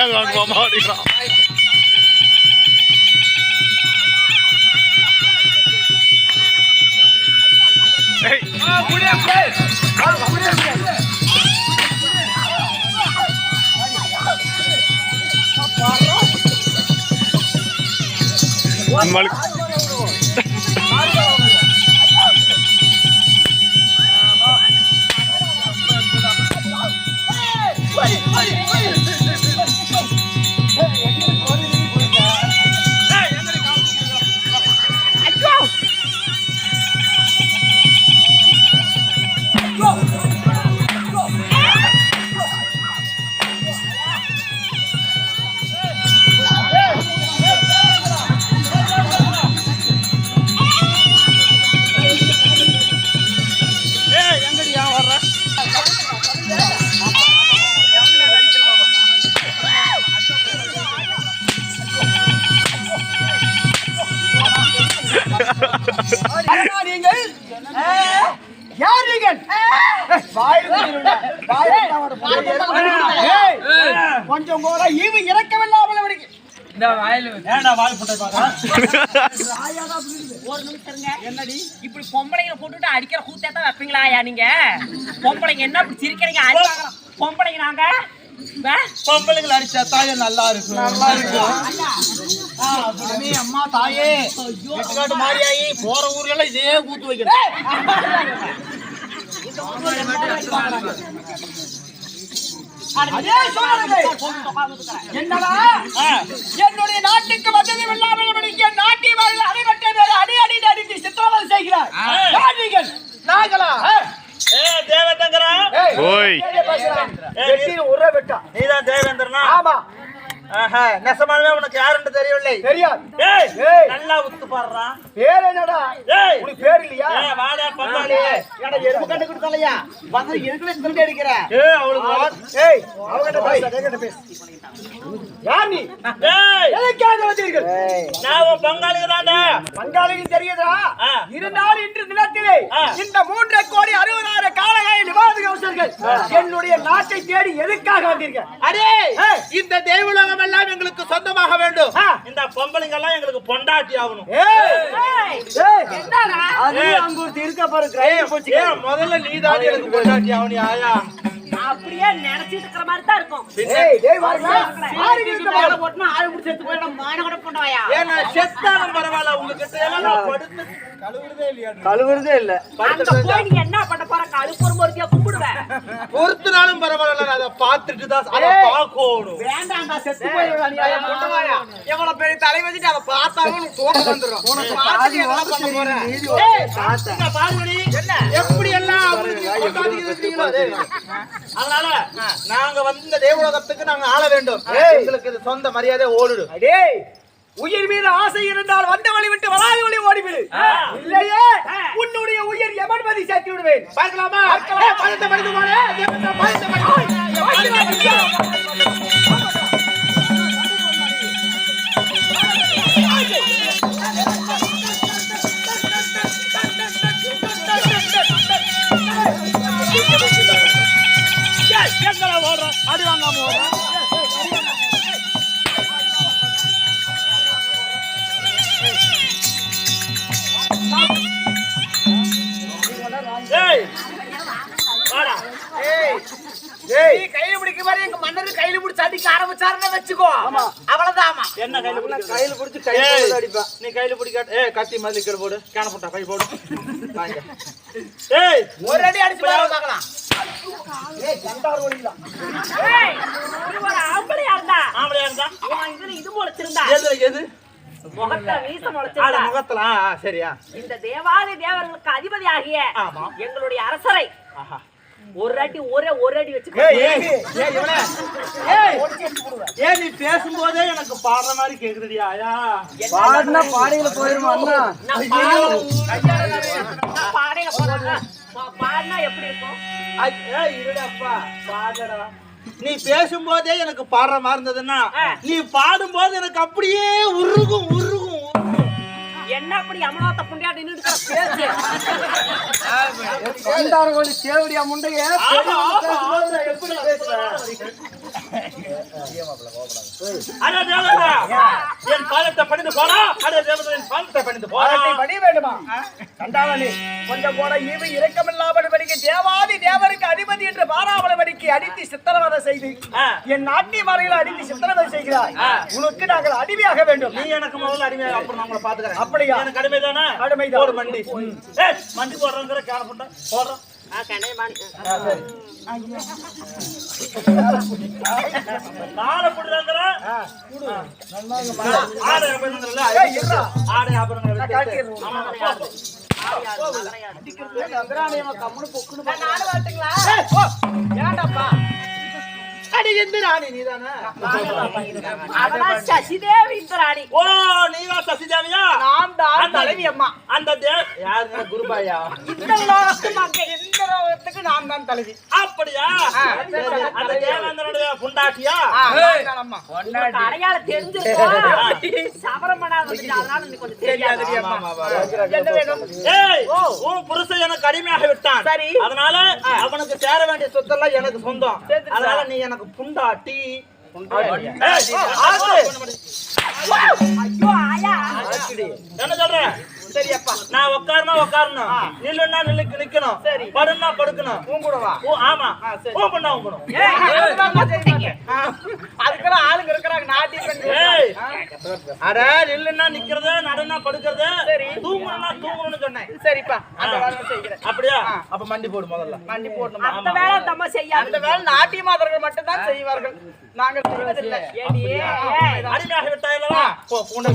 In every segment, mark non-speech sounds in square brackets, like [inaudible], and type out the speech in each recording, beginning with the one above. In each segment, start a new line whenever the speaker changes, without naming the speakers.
நீயாவது வாங்க மாமா அப்படிங்கிறான் ஏய் நம்மளுக்கு
நீங்கள் யார் நீங்கள் கொஞ்சம் கூட ஈவு இறக்கவில்லாமல் அவனுக்கு.
ஒரு நிமிஷம் இருங்க. இப்படி பொம்பளைங்களை போட்டுட்டு அடிக்கிற கூத்தே தான் வைப்பீங்களா நீங்க? பொம்பளைங்க என்ன இப்படி சிரிக்கிறீங்க? பொம்பளைங்க நாங்க?
பொம்பளைகள் அடிச்சா தாயே நல்லா இருக்கும். நல்லா இருக்கும். அம்மா தாயே. எட்டுக்காட்டு மாறியாயி போற ஊர்ல எல்லாம் இதே கூத்து சொல்லுங்கள். என்னடா? என்னுடைய நாட்டுக்கு வந்தது இல்லாமல் இவனுக்கு என் நாட்டியவர்கள் அடிபட்ட வேறு அடி அடி அடித்து சித்திரவதை செய்கிறார் யார் நீங்கள்? நாங்களா
ஏய், தேவேந்திரா.
ஏய்,
ஓய்
ஏய், பேசுறான். வெட்டின்னு உருவ வெட்டான்.
நீதான் தேவேந்திரனா?
ஆமா
நெசமாலுமே உனக்கு யாருன்னு தெரியவில்லை.
தெரியாது.
நல்லா உத்து பாடுறா.
பேர் என்னடா. உனக்கு பேர் இல்லையா?
வாடா, பங்காளி.
ஏடா எருமை கண்டு கொடுத்தாலையா வந்து இருக்கிற திருடி அடிக்கிற?
ஏய், அவளுக்கு வள-
ஏய் அவகிட்ட பேசு அவகிட்ட பேசு. யார் நீ?
ஏய்,
எதற்காக வந்தீர்கள்
நான் உன்.
பங்காளிகள் தெரியுதா. இருந்தால் இன்று தினத்திலே
ஆ.
இந்த மூன்றரை கோடி அறுபதாயிரம் காலகாய நிவாரண அவசர்கள் என்னுடைய நாட்டை தேடி எதுக்காக வந்தீர்கள்
அடே. இந்த தெய்வலோகம் எல்லாம் எங்களுக்கு சொந்தமாக வேண்டும். இந்த பொம்பளைங்க எல்லாம் எங்களுக்கு பொண்டாட்டி ஆகணும். முதல்ல நீ எனக்கு பொண்டாட்டி ஆகணும் ஆயா.
அப்படியே நினைச்சிட்டு இருக்கிற மாதிரி தான் இருக்கும். வேலை. போட்டுனா ஆளு முடிச்சு எடுத்து போய் நம்ம மான கூட பண்ணுவாயா
ஏன்னா செத்தாலும் பரவாயில்ல உங்ககிட்ட எல்லாம் நான் படுத்து கழுவுறதே இல்லையா?
கழுவுறதே இல்ல.
போய் நீ என்ன பண்ண போற? கழுப்பு ஒரு முறையா கும்பிடுவேன்.
பொறுத்துனாலும் பரவாயில்ல நான் அதை பார்த்துட்டு தான் அதை. பார்க்கணும்.
வேண்டாம்டா செத்து போயிடுவா நீ ஐயா கொண்டவாயா எவ்வளவு பெரிய தலை வச்சுட்டு அதை பார்த்தாலும் உனக்கு வந்துரும். உனக்கு என்ன பண்ண போற? ஏய்
இங்க பாருங்கடி, எப்படி எல்லாம் அவங்களுக்கு. அதனால நாங்க வந்து தேவலோகத்துக்கு நாங்க ஆள வேண்டும். எங்களுக்கு இது சொந்த மரியாதை ஓடுடு.
அடேய் உயிர் மீது ஆசை இருந்தால் வந்த வழி விட்டு வராத வழி ஓடிவிடு. இல்லையே? உன்னுடைய உயிர் எமன்பதி சேர்த்து விடுவேன்.
பார்க்கலாமா? ஏய், பழத்தை மடித்து போடு.
அடி வாங்காம நீ கையில பிடிக்க மாதிரி எங்க மன்னர் கையில பிடிச்சு அடிக்க ஆரம்பிச்சாருன்னு வச்சுக்கோ. அவ்வளவுதாமா
என்ன கையில பிடிக்கிற?
கையில பிடிச்சு
ஏய், நீ கையில பிடிக்காத. ஏய் கத்தி மாதிரி கீழே போடு. கேன போட்டா கை போடு. வாங்க. [laughs] ஏய்
ஒரு அடி அடிச்சு பாரு பார்க்கலாம். ஏய் கண்டார் ஓடிடலாம்
ஏய், நீ ஒரு ஆம்பளையா இருந்தா
ஆம்பளையா இருந்தா?
உன் இதுல இது முளைச்சிருந்தா
எது
முகத்துல முளைச்சிருந்தா
முகத்துல சரியா.
இந்த தேவாதி தேவர்களுக்கு அதிபதி ஆகிய. எங்களுடைய அரசரை
ஆஹா.
ஒரு அடி ஒரே ஒரு அடி வச்சுக்கோ
ஏய் ஏய் ஏய் இவனே. ஏய். ஏய் நீ பேசும்போதே எனக்கு பாடுற மாதிரி கேக்குதுடியா
பாடினா பாடியில போயிருமா
பாட- பாடினா எப்படி இருக்கும்?
இருடாப்பா பாடுடா. நீ பேசும்போதே எனக்கு பாடுற மாதிரி இருந்ததுன்னா. நீ பாடும்போது எனக்கு அப்படியே உருகும் உருகும்.
என்ன அப்படி அமலாத்த புண்டியா நின்னுட்டு பேசு.
கண்டார் ஓடி சேவடியா முண்டைய
எப்படி பேசுற? அட என் பாதத்தை பணிந்து போனா அட தேவதா என் பாதத்தை பணிந்து போடா
பணி வேண்டுமா கண்டாவணி கொஞ்சம் கூட இவை இரக்கமில்லாமல் படிக்க தேவாதி தேவருக்கு அதிபதி என்று பாராமல் படிக்க அடித்து சித்திரவதை செய்து என் நாட்டிய மார்களை அடித்து சித்திரவதை செய்கிறாய் உனக்கு நாங்கள் அடிமையாக வேண்டும்
நீ எனக்கு முதல்ல அடிமையாக அப்புறம் நான் உங்களை பாத்துக்கிறேன்
அப்படியா?
எனக்கு அடிமை தானே
அடிமைதான்.
போடு மண்டி ஏய், மண்டி போடுறங்கிற கேன போட்டா போடுறோம்
ஏன்டாப்பா? அடி எந்திராணி நீதானே?
அவதான் சசிதேவி இந்திராணி
ஓ நீதான் சசிதேவியா
நான் தான் தலைவி அம்மா
அந்த தே யாருங்க குருபாயா
இந்த மக்கள்
ரோகத்துக்கு நான் தான் தலைவி.
அப்படியா? அந்த தேவேந்திரனுடைய புண்டாட்டியா?
கொஞ்சம் தெரியாது
அம்மா. என்ன வேணும்?
ஏய் உன் புருஷன் எனக்கு அடிமையாக விட்டான்.
சரி.
அதனால அவனுக்கு சேர வேண்டிய சொத்தெல்லாம் எனக்கு சொந்தம்? அதனால நீ எனக்கு புண்டாட்டி. என்ன சொல்ற?
சரியப்பா.
நான் உட்காருனா உட்காரணும் நில்லுன்னா நில்லுக்கு நிக்கணும்.
சரி.
படுனா படுக்கணும்.
உன் கூட வா
ஓ ஆமா. ஓ பண்ணா.
ஆ, அதுக்கெல்லாம் ஆளுங்க இருக்கிறாங்க ஆ,
அட நில்லுன்னா நிக்கிறது நடனா படுக்கிறது. தூங்கணும்னா தூங்கணும்னு சொன்னேன்.
சரிப்பா அந்த வேலை செய்கிறேன்.
அப்படியா. அப்ப மண்டி போடு முதல்ல.
மண்டி போடணுமா?
அந்த வேலை அந்த அம்மா செய்யாது.
அந்த வேலை நாட்டிய மாதர்கள் செய்வார்கள். நாங்கள்.
அடிமையாக விட்டாயில்லவா போ பூண்டை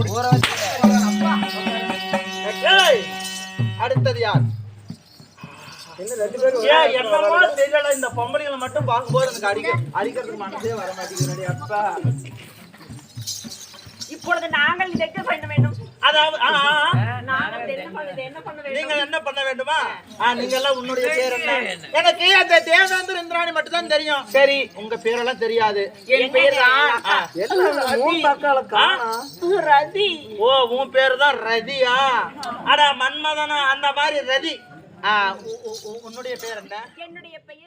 அடுத்தது யார்? என்னமோ தெரியல இந்த பொம்பளைங்களை மட்டும் பார்க்கும்போது எனக்கு அடிக்க அடிக்கிறதுக்கு மனசே வர மாட்டேங்குது அப்பா.
இப்பொழுது நாங்கள் இதற்கு பண்ண வேண்டும்.
அதாவது.
நாங்கள் என்ன பண்ண
என்ன பண்ண வேண்டுமா? நீங்க எல்லாம் உன்னுடைய பேர் என்ன? எனக்கு அந்த தேவேந்திர இந்திராணி மட்டும் தான் தெரியும். சரி. உங்க பேரெல்லாம் தெரியாது.
என்.
ஆ?
ரதி.
ஓ உன் பேரு தான் ரதியா? அட மன்மதனா அந்த மாதிரி ரதி. உன்னுடைய பேர் என்ன?
என்னுடைய பெயர்